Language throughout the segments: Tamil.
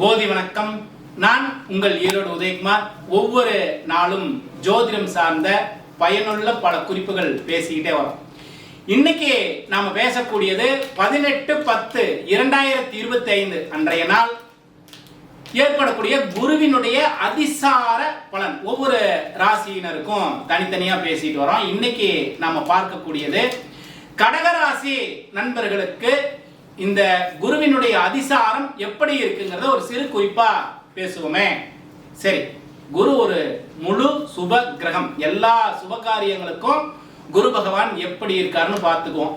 போதி வணக்கம். நான் உங்கள் ஈரோடு உதயகுமார். ஒவ்வொரு நாளும் ஜோதிடம் சார்ந்த பயனுள்ள பல குறிப்புகள் பேசிக்கிட்டே வரோம். இன்னைக்கு நாம பேசக்கூடியது பதினெட்டு பத்து இரண்டாயிரத்தி இருபத்தி ஐந்து அன்றைய நாள். ஏற்படக்கூடிய குருவினுடைய அதிசார பலன். ஒவ்வொரு ராசியினருக்கும் தனித்தனியா பேசிட்டு வரோம். இன்னைக்கு நாம பார்க்கக்கூடியது கடகராசி நண்பர்களுக்கு இந்த குருவினுடைய அதிசாரம் எப்படி இருக்குங்கிறத ஒரு சிறு குறிப்பா பேசுவோமே. சரி குரு ஒரு முழு சுப கிரகம். எல்லா சுப காரியங்களுக்கும் குரு பகவான் எப்படி இருக்காருன்னு பார்த்துக்குவோம்.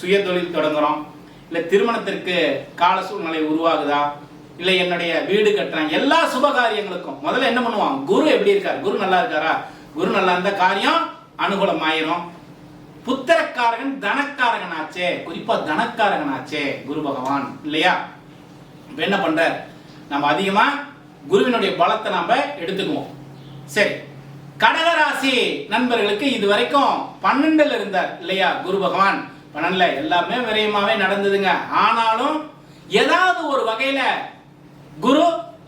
சுய தொழில் தொடங்குறோம். இல்லை திருமணத்திற்கு கால சூழ்நிலை உருவாகுதா? இல்லை என்னுடைய வீடு கட்டுறேன். எல்லா சுப காரியங்களுக்கும் முதல்ல என்ன பண்ணுவான் குரு எப்படி இருக்கார்? குரு நல்லா இருக்காரா? குரு நல்லா இருந்த காரியம் அனுகூலம் ஆயிரும் புத்திரக்காரகன் தனக்காரகன் ஆச்சே குறிப்பா தனக்காரகன் ஆச்சே குரு பகவான் இல்லையா? இப்ப என்ன பண்ற நம்ம அதிகமா குருவினுடைய பலத்தை நாம எடுத்துக்குவோம். சரி. கடகராசி நண்பர்களுக்கு இது வரைக்கும் பன்னெண்டுல இருந்தார் இல்லையா குரு பகவான்? பன்னெண்டுல எல்லாமே விரயமாவே நடந்ததுங்க. ஆனாலும் ஏதாவது ஒரு வகையில குரு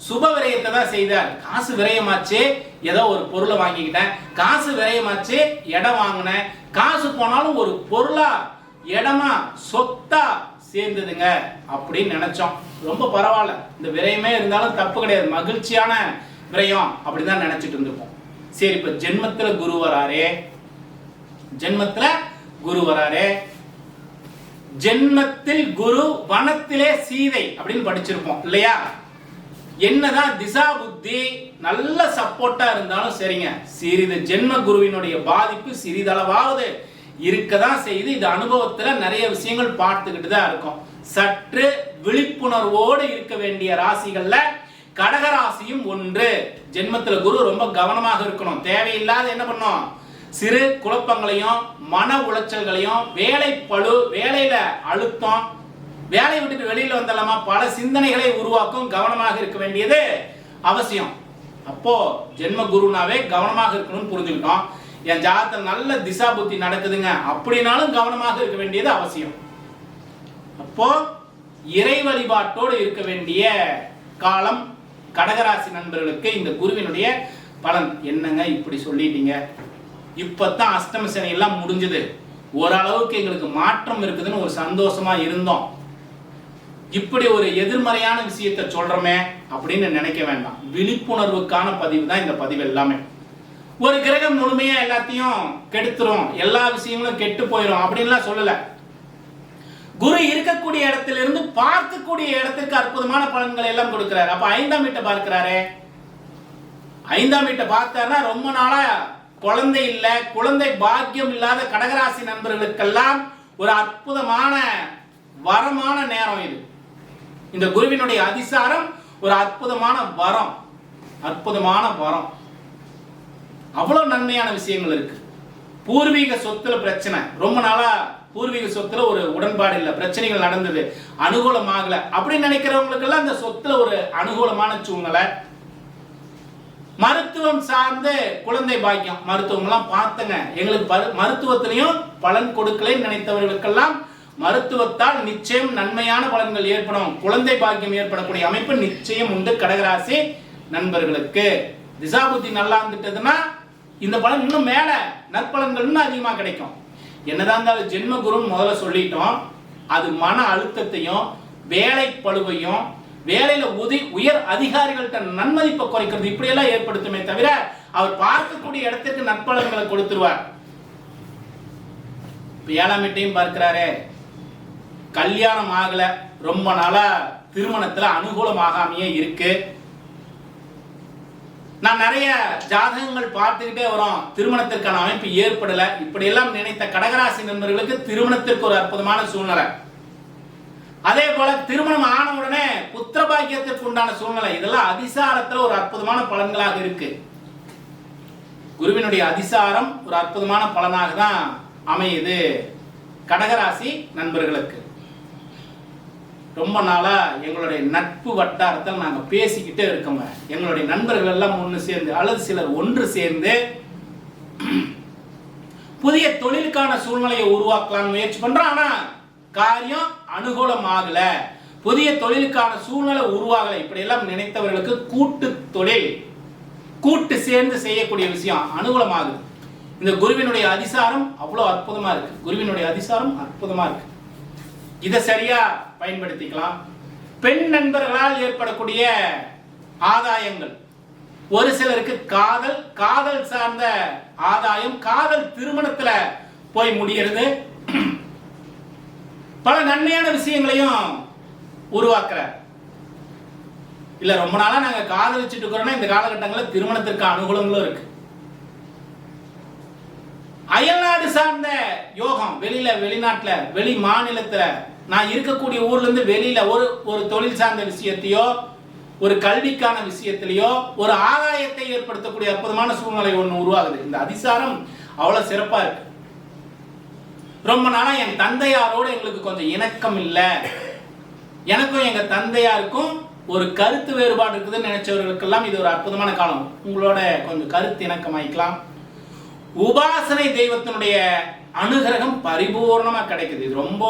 சுப விரயத்தை தான் செய்தார். காசு விரயமாச்சு ஏதோ ஒரு பொருளை வாங்கிக்கிட்டேன். காசு விரயமாச்சு இடம் வாங்கினேன். காசு போனாலும் ஒரு பொருளா இடமா சொத்தா சேர்ந்ததுங்க அப்படின்னு நினைச்சோம். ரொம்ப பரவாயில்ல. இந்த விரயமே இருந்தாலும் தப்பு கிடையாது. மகிழ்ச்சியான விரயம் அப்படிதான் நினைச்சிட்டு இருந்திருப்போம். சரி இப்ப ஜென்மத்துல குரு வராரே. ஜென்மத்துல குரு வராரே. ஜென்மத்தில் குரு வனத்திலே சீதை அப்படின்னு படிச்சிருப்போம். இல்லையா? என்னதான் திசா புத்தி நல்ல சப்போர்ட்டா இருந்தாலும் சரிங்க. சிறிது ஜென்ம குருவினுடைய பாதிப்பு சிறிதளவாவது இருக்கதான் செய்து இது அனுபவத்துல நிறைய விஷயங்கள் பார்த்துக்கிட்டு தான் இருக்கும். சற்று விழிப்புணர்வோடு இருக்க வேண்டிய ராசிகள்ல கடகராசியும் ஒன்று. ஜென்மத்துல குரு ரொம்ப கவனமாக இருக்கணும். தேவையில்லாத என்ன பண்ணும்? சிறு குழப்பங்களையும் மன உளைச்சல்களையும் வேலை பழு வேலையில அழுத்தம் வேலையை விட்டுட்டு வெளியில வந்தலாமா பல சிந்தனைகளை உருவாக்கும் கவனமாக இருக்க வேண்டியது அவசியம். அப்போ ஜென்ம குருனாவே கவனமாக இருக்கணும்னு புரிஞ்சுக்கிட்டோம். என் ஜாதகத்தில் நல்ல திசா புத்தி நடக்குதுங்க. அப்படின்னாலும் கவனமாக இருக்க வேண்டியது அவசியம். அப்போ இறை வழிபாட்டோடு இருக்க வேண்டிய காலம் கடகராசி நண்பர்களுக்கு இந்த குருவினுடைய பலன். என்னங்க இப்படி சொல்லிட்டீங்க? இப்பத்தான் அஷ்டம சனி எல்லாம் முடிஞ்சது. ஓரளவுக்கு எங்களுக்கு மாற்றம் இருக்குதுன்னு ஒரு சந்தோஷமா இருந்தோம். இப்படி ஒரு எதிர்மறையான விஷயத்தை சொல்றோமே அப்படின்னு நினைக்க வேண்டாம். விழிப்புணர்வுக்கான பதிவு தான் இந்த பதிவு எல்லாமே. ஒரு கிரகம் முழுமையா எல்லாத்தையும் கெடுத்துரும். எல்லா விஷயங்களும் கெட்டு போயிடும் அப்படின்லாம் சொல்லல. குரு இருக்கக்கூடிய இடத்துல இருந்து பார்க்கக்கூடிய இடத்துக்கு அற்புதமான பலன்களை எல்லாம் கொடுக்கிறாரு. அப்ப ஐந்தாம் வீட்டை பார்க்கிறாரே. ஐந்தாம் வீட்டை பார்த்தாருன்னா ரொம்ப நாளா குழந்தை இல்ல குழந்தை பாக்கியம் இல்லாத கடகராசி நண்பர்களுக்கெல்லாம் ஒரு அற்புதமான வரமான நேரம் இது. இந்த குருவினுடைய அதிசாரம் ஒரு அற்புதமான வரம். அற்புதமான வரம். அவ்வளவு நன்மையான விஷயங்கள் இருக்கு. பூர்வீக சொத்துல பிரச்சனை. ரொம்ப நாளா பூர்வீக சொத்துல ஒரு உடன்பாடு இல்லை. பிரச்சனைகள் நடந்தது. அனுகூலமாகல. அப்படின்னு நினைக்கிறவங்களுக்கெல்லாம் அந்த சொத்துல ஒரு அனுகூலமான சூழ்நிலை. மருத்துவம் சார்ந்த குழந்தை பாக்கியம். மருத்துவம்லாம் பார்த்தங்க. எங்களுக்கு பரு- மருத்துவத்திலையும் பலன் கொடுக்கலைன்னு நினைத்தவர்களுக்கெல்லாம் மருத்துவத்தால் நிச்சயம் நன்மையான பலன்கள் ஏற்படும். குழந்தை பாக்கியம் ஏற்படக்கூடிய அமைப்பு நிச்சயம் உண்டு. கடகராசி நண்பர்களுக்கு. திசாபுத்தி நல்லா இருந்துட்டதுன்னா இந்த பலன் இன்னும் மேல நற்பலன்கள் இன்னும் அதிகமா கிடைக்கும். என்னதான் இருந்தாலும் ஜென்ம குருன்னு முதல்ல சொல்லிட்டோம். அது மன அழுத்தத்தையும் வேலை பழுவையும் வேலையில உதி உயர் அதிகாரிகள்கிட்ட நன்மதிப்பை குறைக்கிறது இப்படியெல்லாம் ஏற்படுத்துமே தவிர அவர் பார்க்கக்கூடிய இடத்திற்கு நற்பலன்களை கொடுத்துருவார். இப்ப ஏழாம் வீட்டையும் பார்க்கிறாரே. கல்யாணம் ஆகல ரொம்ப நாளா திருமணத்துல அனுகூலமாகாமையே இருக்கு. நான் நிறைய ஜாதகங்கள் பார்த்துக்கிட்டே வரோம். திருமணத்திற்கான அமைப்பு ஏற்படல. இப்படி எல்லாம் நினைத்த கடகராசி நண்பர்களுக்கு திருமணத்திற்கு ஒரு அற்புதமான சூழ்நிலை. அதே போல திருமணம் ஆன உடனே புத்திர பாக்கியத்திற்கு உண்டான சூழ்நிலை. இதெல்லாம் அதிசாரத்துல ஒரு அற்புதமான பலன்களாக இருக்கு. குருவினுடைய அதிசாரம் ஒரு அற்புதமான பலனாக தான் அமையுது. கடகராசி நண்பர்களுக்கு. ரொம்ப நாளா எங்களுடைய நட்பு வட்டாரத்தில் நாங்க பேசிக்கிட்டே இருக்கோங்க. எங்களுடைய நண்பர்கள் எல்லாம் ஒன்று சேர்ந்து அல்லது சிலர் ஒன்று சேர்ந்து புதிய தொழிலுக்கான சூழ்நிலையை உருவாக்கலாம் முயற்சி பண்றோம். ஆனா காரியம் அனுகூலம் ஆகல புதிய தொழிலுக்கான சூழ்நிலை உருவாகலை. இப்படியெல்லாம் நினைத்தவர்களுக்கு கூட்டு தொழில் கூட்டு சேர்ந்து செய்யக்கூடிய விஷயம் அனுகூலமாகுது. இந்த குருவினுடைய அதிசாரம் அவ்வளோ அற்புதமா இருக்கு. குருவினுடைய அதிசாரம் அற்புதமா இருக்கு. இதை சரியா பயன்படுத்திக்கலாம். பெண் நண்பர்களால் ஏற்படக்கூடிய ஆதாயங்கள். ஒரு சிலருக்கு காதல் காதல் சார்ந்த ஆதாயம் காதல் திருமணத்துல போய் முடிகிறது. பல நன்மையான விஷயங்களையும் உருவாக்குறார். இல்ல ரொம்ப நாளா நாங்க காதலிச்சுட்டு இருக்கிறோம்னா இந்த காலகட்டங்களில் திருமணத்திற்கு அனுகூலங்களும் இருக்கு. அயல்நாடு சார்ந்த யோகம் வெளியில வெளிநாட்டுல வெளி மாநிலத்துல நான் இருக்கக்கூடிய ஊர்லேருந்து வெளியில் ஒரு ஒரு தொழில் சார்ந்த விஷயத்தையோ ஒரு கல்விக்கான விஷயத்திலையோ ஒரு ஆதாயத்தை ஏற்படுத்தக்கூடிய அற்புதமான சூழ்நிலை ஒன்று உருவாகுது. இந்த அதிசாரம் அவ்வளோ சிறப்பாக இருக்கு. ரொம்ப நாளாக என் தந்தையாரோடு எங்களுக்கு கொஞ்சம் இணக்கம் இல்லை. எனக்கும் எங்கள் தந்தையாருக்கும் ஒரு கருத்து வேறுபாடு இருக்குதுன்னு நினைச்சவர்களுக்கெல்லாம் இது ஒரு அற்புதமான காலம். உங்களோட கொஞ்சம் கருத்து இணக்கமாயிக்கலாம். உபாசனை தெய்வத்தினுடைய அனுகிரகம் பரிபூர்ணமாக கிடைக்குது. இது ரொம்ப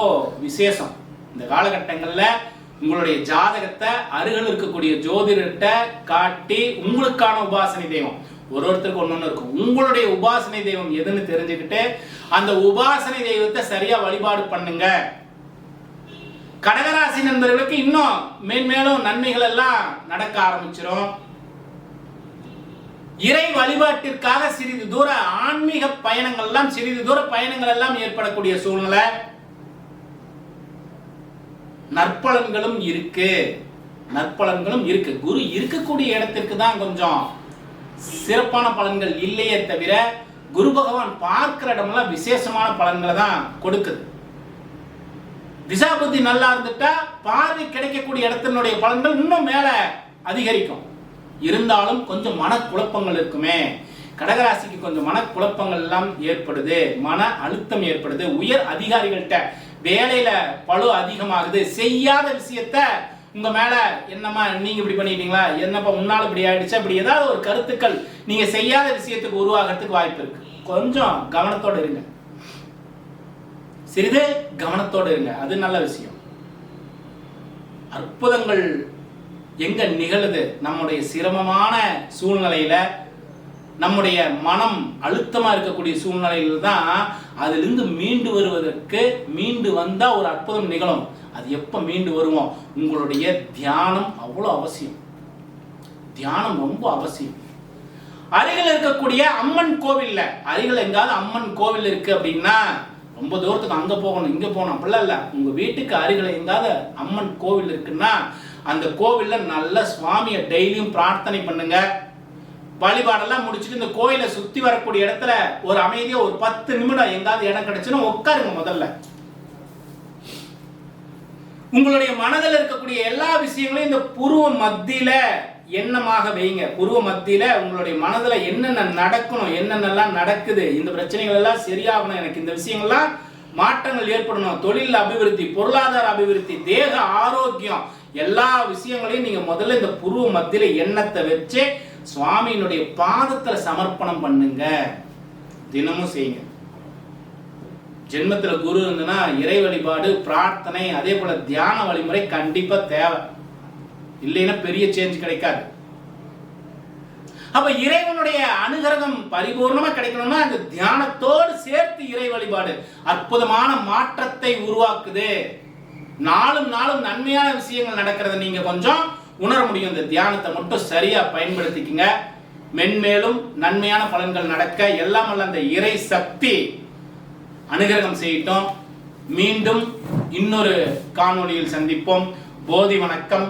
விசேஷம். இந்த காலகட்டங்களில் உங்களுடைய ஜாதகத்தை அருகில் இருக்கக்கூடிய ஜோதிடர்கிட்ட காட்டி உங்களுக்கான உபாசனை தெய்வம். ஒரு ஒருத்தருக்கு ஒன்று ஒன்று இருக்கும். உங்களுடைய உபாசனை தெய்வம் எதுன்னு தெரிஞ்சுக்கிட்டு அந்த உபாசனை தெய்வத்தை சரியா வழிபாடு பண்ணுங்க. கடகராசி நண்பர்களுக்கு இன்னும் மேன்மேலும் நன்மைகள் எல்லாம் நடக்க ஆரம்பிச்சிடும் இறை வழிபாட்டிற்காக சிறிது தூர ஆன்மீக பயணங்கள் எல்லாம் சிறிது தூர பயணங்கள் எல்லாம் ஏற்படக்கூடிய சூழ்நிலை நற்பலன்களும் இருக்கு. நற்பலன்களும் இருக்கு. குரு இருக்கக்கூடிய இடத்திற்கு தான் கொஞ்சம் சிறப்பான பலன்கள் இல்லையே தவிர குரு பகவான் பார்க்கிற இடமெல்லாம் விசேஷமான பலன்களை தான் கொடுக்குது. திசாபுத்தி நல்லா இருந்துட்டா பார்வை கிடைக்கக்கூடிய இடத்தினுடைய பலன்கள் இன்னும் மேல அதிகரிக்கும். இருந்தாலும் கொஞ்சம் மனக்குழப்பங்கள் இருக்குமே. கடகராசிக்கு கொஞ்சம் மனக்குழப்பங்கள் எல்லாம் ஏற்படுது. மன அழுத்தம் ஏற்படுது. உயர் அதிகாரிகள்கிட்ட வேலையில பழு அதிகமாகுது. செய்யாத விஷயத்த உங்க மேல என்னம்மா நீங்க இப்படி பண்ணிட்டீங்களா? என்னப்பா முன்னால இப்படி ஆயிடுச்சு? அப்படி ஏதாவது ஒரு கருத்துக்கள் நீங்க செய்யாத விஷயத்துக்கு உருவாகிறதுக்கு வாய்ப்பு இருக்கு. கொஞ்சம் கவனத்தோட இருங்க. சிறிது கவனத்தோட இருங்க. அது நல்ல விஷயம். அற்புதங்கள் எங்க நிகழுது? நம்முடைய சிரமமான சூழ்நிலையில நம்முடைய மனம் அழுத்தமா இருக்கக்கூடிய சூழ்நிலையில தான் அதிலிருந்து மீண்டு வருவதற்கு மீண்டு வந்தா ஒரு அற்புதம் நிகழும். அது எப்ப மீண்டு வருவோம் உங்களுடைய தியானம் அவ்வளோ அவசியம். தியானம் ரொம்ப அவசியம். அருகில் இருக்கக்கூடிய அம்மன் கோவில்ல அருகில் எங்காவது அம்மன் கோவில் இருக்கு அப்படின்னா ரொம்ப தூரத்துக்கு அங்க போகணும் இங்க போகணும். அப்படிலாம் இல்ல. உங்க வீட்டுக்கு அருகில் எங்காவது அம்மன் கோவில் இருக்குன்னா அந்த கோவிலில் நல்ல சுவாமியை டெய்லியும் பிரார்த்தனை பண்ணுங்க. வழிபாடெல்லாம் முடிச்சுட்டு இந்த கோயிலை சுற்றி வரக்கூடிய இடத்துல ஒரு அமைதியாக ஒரு பத்து நிமிடம் எங்காவது இடம் கிடைச்சுன்னா உட்காருங்க முதல்ல. உங்களுடைய மனதில் இருக்கக்கூடிய எல்லா விஷயங்களையும் இந்த புருவ மத்தியில எண்ணமாக வைங்க. புருவ மத்தியில உங்களுடைய மனதில் என்னென்ன நடக்கணும் என்னென்னலாம் நடக்குது இந்த பிரச்சனைகள் எல்லாம் சரியாகணும் எனக்கு இந்த விஷயங்கள்லாம் மாற்றங்கள் ஏற்படணும். தொழில் அபிவிருத்தி பொருளாதார அபிவிருத்தி தேக ஆரோக்கியம் எல்லா விஷயங்களையும் நீங்க முதல்ல இந்த புருவ மத்தியில எண்ணத்தை வச்சு சுவாமியினுடைய பாதத்துல சமர்ப்பணம் பண்ணுங்க. தினமும் செய்யுங்க. ஜென்மத்தில் குரு இருந்ததுன்னா இறை வழிபாடு பிரார்த்தனை அதே போல தியான வழிமுறை கண்டிப்பா தேவை. இல்லைன்னா பெரிய சேஞ்ச் கிடைக்காது. அப்ப இறைவனுடைய அனுகிரகம் பரிபூர்ணமா கிடைக்கணும்னா அந்த தியானத்தோடு சேர்த்து இறை வழிபாடு அற்புதமான மாற்றத்தை உருவாக்குது. நாளும் நாளும் நன்மையான விஷயங்கள் நடக்கிறத நீங்க கொஞ்சம் உணர முடியும். இந்த தியானத்தை மட்டும் சரியா பயன்படுத்திக்கங்க. மென்மேலும் நன்மையான பலன்கள் நடக்க எல்லாம் அல்ல அந்த இறை சக்தி அனுகிரகம் செய்யட்டும். மீண்டும் இன்னொரு காணொளியில் சந்திப்போம். போதி வணக்கம்.